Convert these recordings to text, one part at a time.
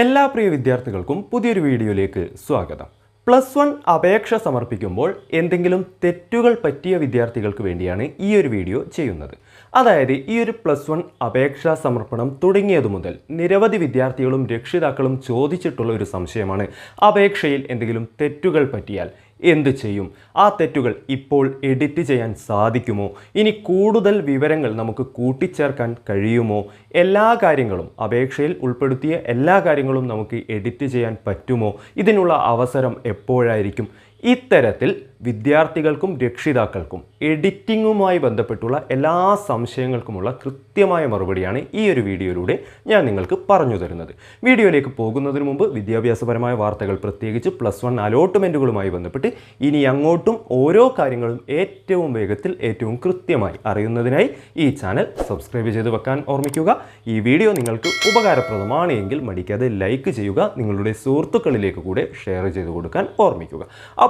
എല്ലാ പ്രിയ വിദ്യാർത്ഥികൾക്കും പുതിയൊരു വീഡിയോയിലേക്ക് സ്വാഗതം. പ്ലസ് വൺ അപേക്ഷ സമർപ്പിക്കുമ്പോൾ എന്തെങ്കിലും തെറ്റുകൾ പറ്റിയ വിദ്യാർത്ഥികൾക്ക് വേണ്ടിയാണ് ഈ ഒരു വീഡിയോ ചെയ്യുന്നത്. അതായത് ഈ ഒരു പ്ലസ് വൺ അപേക്ഷാ സമർപ്പണം തുടങ്ങിയതു മുതൽ നിരവധി വിദ്യാർത്ഥികളും രക്ഷിതാക്കളും ചോദിച്ചിട്ടുള്ള ഒരു സംശയമാണ്. അപേക്ഷയിൽ എന്തെങ്കിലും തെറ്റുകൾ പറ്റിയാൽ എന്ത് ചെയ്യും? ആ തെറ്റുകൾ ഇപ്പോൾ എഡിറ്റ് ചെയ്യാൻ സാധിക്കുമോ? ഇനി കൂടുതൽ വിവരങ്ങൾ നമുക്ക് കൂട്ടിച്ചേർക്കാൻ കഴിയുമോ? എല്ലാ കാര്യങ്ങളും അപേക്ഷയിൽ ഉൾപ്പെടുത്തിയ എല്ലാ കാര്യങ്ങളും നമുക്ക് എഡിറ്റ് ചെയ്യാൻ പറ്റുമോ? ഇതിനുള്ള അവസരം എപ്പോഴായിരിക്കും? ഇത്തരത്തിൽ വിദ്യാർത്ഥികൾക്കും രക്ഷിതാക്കൾക്കും എഡിറ്റിങ്ങുമായി ബന്ധപ്പെട്ടുള്ള എല്ലാ സംശയങ്ങൾക്കുമുള്ള കൃത്യമായ മറുപടിയാണ് ഈ ഒരു വീഡിയോയിലൂടെ ഞാൻ നിങ്ങൾക്ക് പറഞ്ഞു തരുന്നത്. വീഡിയോയിലേക്ക് പോകുന്നതിന് മുമ്പ് വിദ്യാഭ്യാസപരമായ വാർത്തകൾ പ്രത്യേകിച്ച് പ്ലസ് വൺ അലോട്ട്മെന്റുകളുമായി ബന്ധപ്പെട്ട് ഇനി അങ്ങോട്ടും ഓരോ കാര്യങ്ങളും ഏറ്റവും വേഗത്തിൽ ഏറ്റവും കൃത്യമായി അറിയുന്നതിനായി ഈ ചാനൽ സബ്സ്ക്രൈബ് ചെയ്ത് വെക്കാൻ ഓർമ്മിക്കുക. ഈ വീഡിയോ നിങ്ങൾക്ക് ഉപകാരപ്രദമാണ് എങ്കിൽ മടിക്കാതെ ലൈക്ക് ചെയ്യുക നിങ്ങളുടെ സുഹൃത്തുക്കളിലേക്ക് കൂടെ ഷെയർ ചെയ്ത് കൊടുക്കാൻ ഓർമ്മിക്കുക.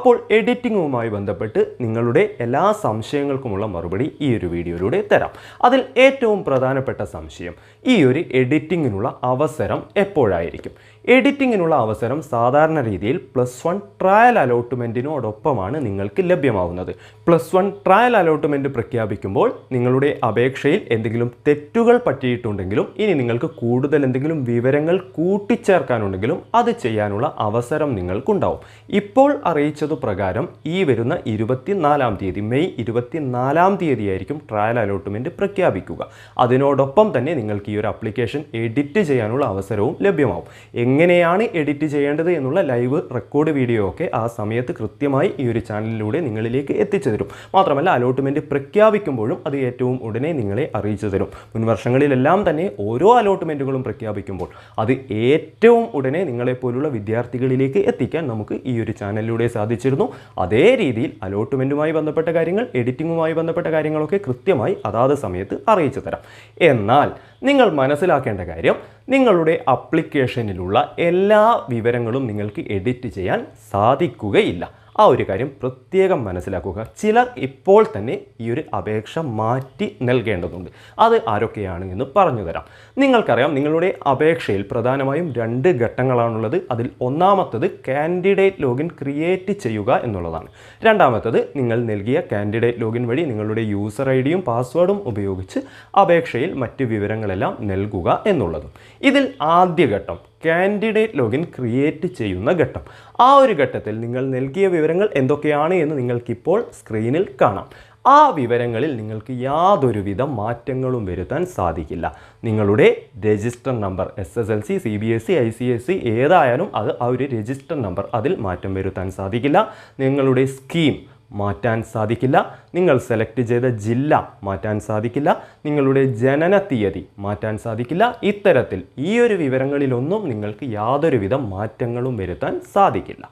അപ്പോൾ എഡിറ്റിങ്ങുമായി ബന്ധപ്പെട്ട് നിങ്ങളുടെ എല്ലാ സംശയങ്ങൾക്കുമുള്ള മറുപടി ഈ ഒരു വീഡിയോയിലൂടെ തരാം. അതിൽ ഏറ്റവും പ്രധാനപ്പെട്ട സംശയം ഈ ഒരു എഡിറ്റിങ്ങിനുള്ള അവസരം എപ്പോഴായിരിക്കും? എഡിറ്റിങ്ങിനുള്ള അവസരം സാധാരണ രീതിയിൽ പ്ലസ് വൺ ട്രയൽ അലോട്ട്മെന്റിനോടൊപ്പമാണ് നിങ്ങൾക്ക് ലഭ്യമാവുന്നത്. പ്ലസ് വൺ ട്രയൽ അലോട്ട്മെന്റ് പ്രഖ്യാപിക്കുമ്പോൾ നിങ്ങളുടെ അപേക്ഷയിൽ എന്തെങ്കിലും തെറ്റുകൾ പറ്റിയിട്ടുണ്ടെങ്കിലും ഇനി നിങ്ങൾക്ക് കൂടുതൽ എന്തെങ്കിലും വിവരങ്ങൾ കൂട്ടിച്ചേർക്കാനുണ്ടെങ്കിലും അത് ചെയ്യാനുള്ള അവസരം നിങ്ങൾക്കുണ്ടാവും. ഇപ്പോൾ അറിയിച്ചതു പ്രകാരം ഈ വരുന്ന ഇരുപത്തിനാലാം തീയതി മെയ് ഇരുപത്തിനാലാം തീയതി ആയിരിക്കും ട്രയൽ അലോട്ട്മെന്റ് പ്രഖ്യാപിക്കുക. അതിനോടൊപ്പം തന്നെ നിങ്ങൾക്ക് ഈ ഒരു അപ്ലിക്കേഷൻ എഡിറ്റ് ചെയ്യാനുള്ള അവസരവും ലഭ്യമാവും. എങ്ങനെയാണ് എഡിറ്റ് ചെയ്യേണ്ടത് എന്നുള്ള ലൈവ് റെക്കോർഡ് വീഡിയോ ഒക്കെ ആ സമയത്ത് കൃത്യമായി ഈ ഒരു ചാനലിലൂടെ നിങ്ങളിലേക്ക് എത്തിച്ചു തരും. മാത്രമല്ല അലോട്ട്മെന്റ് പ്രഖ്യാപിക്കുമ്പോഴും അത് ഏറ്റവും ഉടനെ നിങ്ങളെ അറിയിച്ചു തരും. മുൻവർഷങ്ങളിലെല്ലാം തന്നെ ഓരോ അലോട്ട്മെന്റുകളും പ്രഖ്യാപിക്കുമ്പോൾ അത് ഏറ്റവും ഉടനെ നിങ്ങളെപ്പോലുള്ള വിദ്യാർത്ഥികളിലേക്ക് എത്തിക്കാൻ നമുക്ക് ഈ ഒരു ചാനലിലൂടെ സാധിച്ചിരുന്നു. അതേ രീതിയിൽ അലോട്ട്മെന്റുമായി ബന്ധപ്പെട്ട കാര്യങ്ങൾ എഡിറ്റിങ്ങുമായി ബന്ധപ്പെട്ട കാര്യങ്ങളൊക്കെ കൃത്യമായി അതാത് സമയത്ത് അറിയിച്ചു തരാം. എന്നാൽ നിങ്ങൾ മനസ്സിലാക്കേണ്ട കാര്യം നിങ്ങളുടെ അപ്ലിക്കേഷനിലുള്ള എല്ലാ വിവരങ്ങളും നിങ്ങൾക്ക് എഡിറ്റ് ചെയ്യാൻ സാധിക്കുകയില്ല. ആ ഒരു കാര്യം പ്രത്യേകം മനസ്സിലാക്കുക. ചിലർ ഇപ്പോൾ തന്നെ ഈ ഒരു അപേക്ഷ മാറ്റി നൽകേണ്ടതുണ്ട്. അത് ആരൊക്കെയാണ് എന്ന് പറഞ്ഞു തരാം. നിങ്ങൾക്കറിയാം നിങ്ങളുടെ അപേക്ഷയിൽ പ്രധാനമായും രണ്ട് ഘട്ടങ്ങളാണുള്ളത്. അതിൽ ഒന്നാമത്തത് കാൻഡിഡേറ്റ് ലോഗിൻ ക്രിയേറ്റ് ചെയ്യുക എന്നുള്ളതാണ്. രണ്ടാമത്തത് നിങ്ങൾ നൽകിയ കാൻഡിഡേറ്റ് ലോഗിൻ വഴി നിങ്ങളുടെ യൂസർ ഐ ഡിയും പാസ്വേഡും ഉപയോഗിച്ച് അപേക്ഷയിൽ മറ്റ് വിവരങ്ങളെല്ലാം നൽകുക എന്നുള്ളതും. ഇതിൽ ആദ്യ ഘട്ടം കാൻഡിഡേറ്റ് ലോഗിൻ ക്രിയേറ്റ് ചെയ്യുന്ന ഘട്ടം. ആ ഒരു ഘട്ടത്തിൽ നിങ്ങൾ നൽകിയ വിവരങ്ങൾ എന്തൊക്കെയാണ് എന്ന് നിങ്ങൾക്കിപ്പോൾ സ്ക്രീനിൽ കാണാം. ആ വിവരങ്ങളിൽ നിങ്ങൾക്ക് യാതൊരുവിധ മാറ്റങ്ങളും വരുത്താൻ സാധിക്കില്ല. നിങ്ങളുടെ register number S S L C C B S C I C S C ഏതായാലും അത് ആ ഒരു രജിസ്റ്റർ നമ്പർ അതിൽ മാറ്റം വരുത്താൻ സാധിക്കില്ല. നിങ്ങളുടെ സ്കീം മാറ്റാൻ സാധിക്കില്ല. നിങ്ങൾ സെലക്ട് ചെയ്ത ജില്ല മാറ്റാൻ സാധിക്കില്ല. നിങ്ങളുടെ ജനന തീയതി മാറ്റാൻ സാധിക്കില്ല. ഇത്തരത്തിൽ ഈ ഒരു വിവരങ്ങളിലൊന്നും നിങ്ങൾക്ക് യാതൊരുവിധ മാറ്റങ്ങളും വരുത്താൻ സാധിക്കില്ല.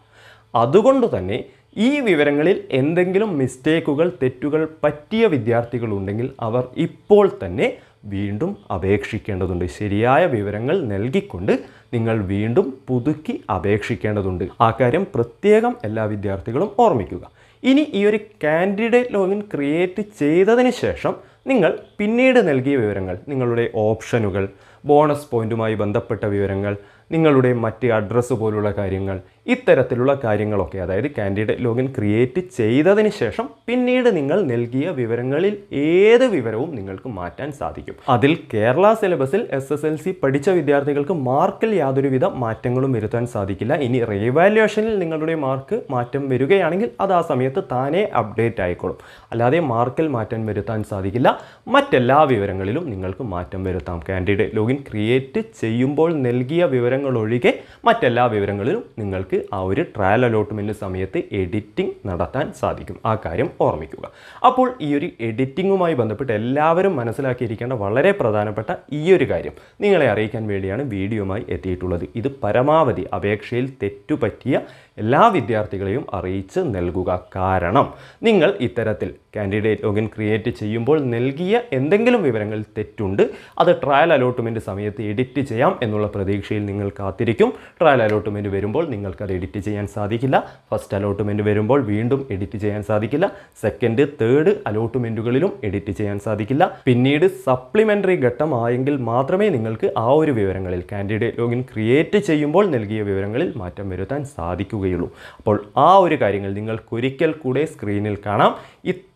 അതുകൊണ്ട് തന്നെ ഈ വിവരങ്ങളിൽ എന്തെങ്കിലും മിസ്റ്റേക്കുകൾ തെറ്റുകൾ പറ്റിയ വിദ്യാർത്ഥികളുണ്ടെങ്കിൽ അവർ ഇപ്പോൾ തന്നെ വീണ്ടും അപേക്ഷിക്കേണ്ടതുണ്ട്. ശരിയായ വിവരങ്ങൾ നൽകിക്കൊണ്ട് നിങ്ങൾ വീണ്ടും പുതുക്കി അപേക്ഷിക്കേണ്ടതുണ്ട്. ആ കാര്യം പ്രത്യേകം എല്ലാ വിദ്യാർത്ഥികളും ഓർമ്മിക്കുക. ഇനി ഈ ഒരു കാൻഡിഡേറ്റ് ലോഗിൻ ക്രിയേറ്റ് ചെയ്തതിന് ശേഷം നിങ്ങൾ പിന്നീട് നൽകിയ വിവരങ്ങൾ നിങ്ങളുടെ ഓപ്ഷനുകൾ ബോണസ് പോയിന്റുമായി ബന്ധപ്പെട്ട വിവരങ്ങൾ നിങ്ങളുടെ മറ്റ് അഡ്രസ്സ് പോലുള്ള കാര്യങ്ങൾ ഇത്തരത്തിലുള്ള കാര്യങ്ങളൊക്കെ അതായത് കാൻഡിഡേറ്റ് ലോഗിൻ ക്രിയേറ്റ് ചെയ്തതിന് ശേഷം പിന്നീട് നിങ്ങൾ നൽകിയ വിവരങ്ങളിൽ ഏത് വിവരവും നിങ്ങൾക്ക് മാറ്റാൻ സാധിക്കും. അതിൽ കേരള സിലബസിൽ എസ് എസ് എൽ സി പഠിച്ച വിദ്യാർത്ഥികൾക്ക് മാർക്കിൽ യാതൊരുവിധ മാറ്റങ്ങളും വരുത്താൻ സാധിക്കില്ല. ഇനി റീവാലുവേഷനിൽ നിങ്ങളുടെ മാർക്ക് മാറ്റം വരികയാണെങ്കിൽ അത് ആ സമയത്ത് താനേ അപ്ഡേറ്റ് ആയിക്കോളും. അല്ലാതെ മാർക്കിൽ മാറ്റം വരുത്താൻ സാധിക്കില്ല. മറ്റെല്ലാ വിവരങ്ങളിലും നിങ്ങൾക്ക് മാറ്റം വരുത്താം. കാൻഡിഡേറ്റ് ലോഗിൻ ക്രിയേറ്റ് ചെയ്യുമ്പോൾ നൽകിയ വിവരങ്ങൾ ഒഴികെ മറ്റെല്ലാ വിവരങ്ങളിലും നിങ്ങൾക്ക് ആ ഒരു ട്രയൽ അലോട്ട്മെന്റ് സമയത്ത് എഡിറ്റിംഗ് നടത്താൻ സാധിക്കും. ആ കാര്യം ഓർമ്മിക്കുക. അപ്പോൾ ഈ ഒരു എഡിറ്റിങ്ങുമായി ബന്ധപ്പെട്ട് എല്ലാവരും മനസ്സിലാക്കിയിരിക്കേണ്ട വളരെ പ്രധാനപ്പെട്ട ഈ ഒരു കാര്യം നിങ്ങളെ അറിയിക്കാൻ വേണ്ടിയാണ് വീഡിയോമായി എത്തിയിട്ടുള്ളത്. ഇത് പരമാവധി അപേക്ഷയിൽ തെറ്റുപറ്റിയ എല്ലാ വിദ്യാർത്ഥികളെയും അറിയിച്ച് നൽകുക കാരണം നിങ്ങൾ ഇത്തരത്തിൽ കാൻഡിഡേറ്റ് ലോഗിൻ ക്രിയേറ്റ് ചെയ്യുമ്പോൾ നൽകിയ എന്തെങ്കിലും വിവരങ്ങൾ തെറ്റുണ്ട് അത് ട്രയൽ അലോട്ട്മെന്റ് സമയത്ത് എഡിറ്റ് ചെയ്യാം എന്നുള്ള പ്രതീക്ഷയിൽ നിങ്ങൾ കാത്തിരിക്കും. ട്രയൽ അലോട്ട്മെന്റ് വരുമ്പോൾ നിങ്ങൾക്കത് എഡിറ്റ് ചെയ്യാൻ സാധിക്കില്ല. ഫസ്റ്റ് അലോട്ട്മെന്റ് വരുമ്പോൾ വീണ്ടും എഡിറ്റ് ചെയ്യാൻ സാധിക്കില്ല. സെക്കൻഡ് തേർഡ് അലോട്ട്മെന്റുകളിലും എഡിറ്റ് ചെയ്യാൻ സാധിക്കില്ല. പിന്നീട് സപ്ലിമെന്ററി ഘട്ടമായെങ്കിൽ മാത്രമേ നിങ്ങൾക്ക് ആ ഒരു വിവരങ്ങളിൽ കാൻഡിഡേറ്റ് ലോഗിൻ ക്രിയേറ്റ് ചെയ്യുമ്പോൾ നൽകിയ വിവരങ്ങളിൽ മാറ്റം വരുത്താൻ സാധിക്കുകയുള്ളൂ. അപ്പോൾ ആ ഒരു കാര്യങ്ങൾ നിങ്ങൾക്കൊരിക്കൽ കൂടെ സ്ക്രീനിൽ കാണാം.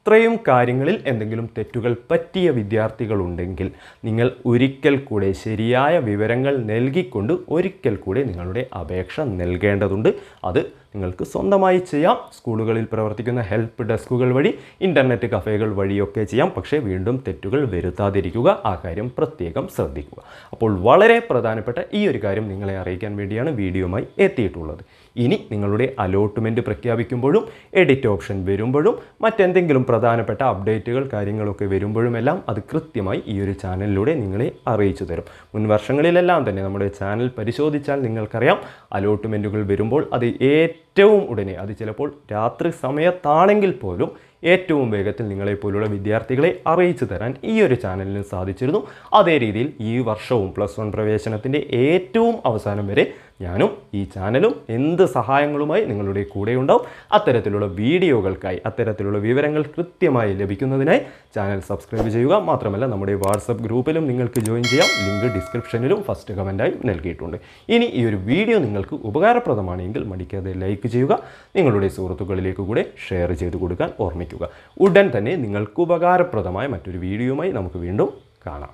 ഇത്രയും കാര്യങ്ങളിൽ എന്തെങ്കിലും തെറ്റുകൾ പറ്റിയ വിദ്യാർത്ഥികളുണ്ടെങ്കിൽ നിങ്ങൾ ഒരിക്കൽ കൂടെ ശരിയായ വിവരങ്ങൾ നൽകിക്കൊണ്ട് ഒരിക്കൽ കൂടെ നിങ്ങളുടെ അപേക്ഷ നൽകേണ്ടതുണ്ട്. അത് നിങ്ങൾക്ക് സ്വന്തമായി ചെയ്യാം. സ്കൂളുകളിൽ പ്രവർത്തിക്കുന്ന ഹെൽപ്പ് ഡെസ്കുകൾ വഴി ഇന്റർനെറ്റ് കഫേകൾ വഴിയൊക്കെ ചെയ്യാം. പക്ഷേ വീണ്ടും തെറ്റുകൾ വരുത്താതിരിക്കുക ആ കാര്യം പ്രത്യേകം ശ്രദ്ധിക്കുക. അപ്പോൾ വളരെ പ്രധാനപ്പെട്ട ഈ ഒരു കാര്യം നിങ്ങളെ അറിയിക്കാൻ വേണ്ടിയാണ് വീഡിയോമായി എത്തിയിട്ടുള്ളത്. ഇനി നിങ്ങളുടെ അലോട്ട്മെന്റ് പ്രഖ്യാപിക്കുമ്പോഴും എഡിറ്റ് ഓപ്ഷൻ വരുമ്പോഴും മറ്റെന്തെങ്കിലും പ്രധാനപ്പെട്ട അപ്ഡേറ്റുകൾ കാര്യങ്ങളൊക്കെ വരുമ്പോഴുമെല്ലാം അത് കൃത്യമായി ഈ ഒരു ചാനലിലൂടെ നിങ്ങളെ അറിയിച്ചു തരും. മുൻ വർഷങ്ങളിലെല്ലാം തന്നെ നമ്മുടെ ചാനൽ പരിശോധിച്ചാൽ നിങ്ങൾക്കറിയാം അലോട്ട്മെന്റുകൾ വരുമ്പോൾ അത് ഏറ്റവും ഉടനെ അത് ചിലപ്പോൾ രാത്രി സമയത്താണെങ്കിൽ പോലും ഏറ്റവും വേഗത്തിൽ നിങ്ങളെപ്പോലുള്ള വിദ്യാർത്ഥികളെ അറിയിച്ചു തരാൻ ഈ ഒരു ചാനലിന് സാധിച്ചിരുന്നു. അതേ രീതിയിൽ ഈ വർഷവും പ്ലസ് വൺ പ്രവേശനത്തിന്റെ ഏറ്റവും അവസാനം വരെ ഞാനും ഈ ചാനലും എന്ത് സഹായങ്ങളുമായി നിങ്ങളുടെ കൂടെ ഉണ്ടാവും അത്തരത്തിലുള്ള വീഡിയോകൾക്കായി അത്തരത്തിലുള്ള വിവരങ്ങൾ കൃത്യമായി ലഭിക്കുന്നതിനായി ചാനൽ സബ്സ്ക്രൈബ് ചെയ്യുക. മാത്രമല്ല നമ്മുടെ വാട്സപ്പ് ഗ്രൂപ്പിലും നിങ്ങൾക്ക് ജോയിൻ ചെയ്യാം. ലിങ്ക് ഡിസ്ക്രിപ്ഷനിലും ഫസ്റ്റ് കമന്റായി നൽകിയിട്ടുണ്ട്. ഇനി ഈ ഒരു വീഡിയോ നിങ്ങൾക്ക് ഉപകാരപ്രദമാണെങ്കിൽ മടിക്കാതെ ലൈക്ക് ചെയ്യുക. നിങ്ങളുടെ സുഹൃത്തുക്കളിലേക്ക് കൂടെ ഷെയർ ചെയ്ത് കൊടുക്കാൻ ഓർമ്മിക്കുക. ഉടൻ തന്നെ നിങ്ങൾക്ക് ഉപകാരപ്രദമായ മറ്റൊരു വീഡിയോയുമായി നമുക്ക് വീണ്ടും കാണാം.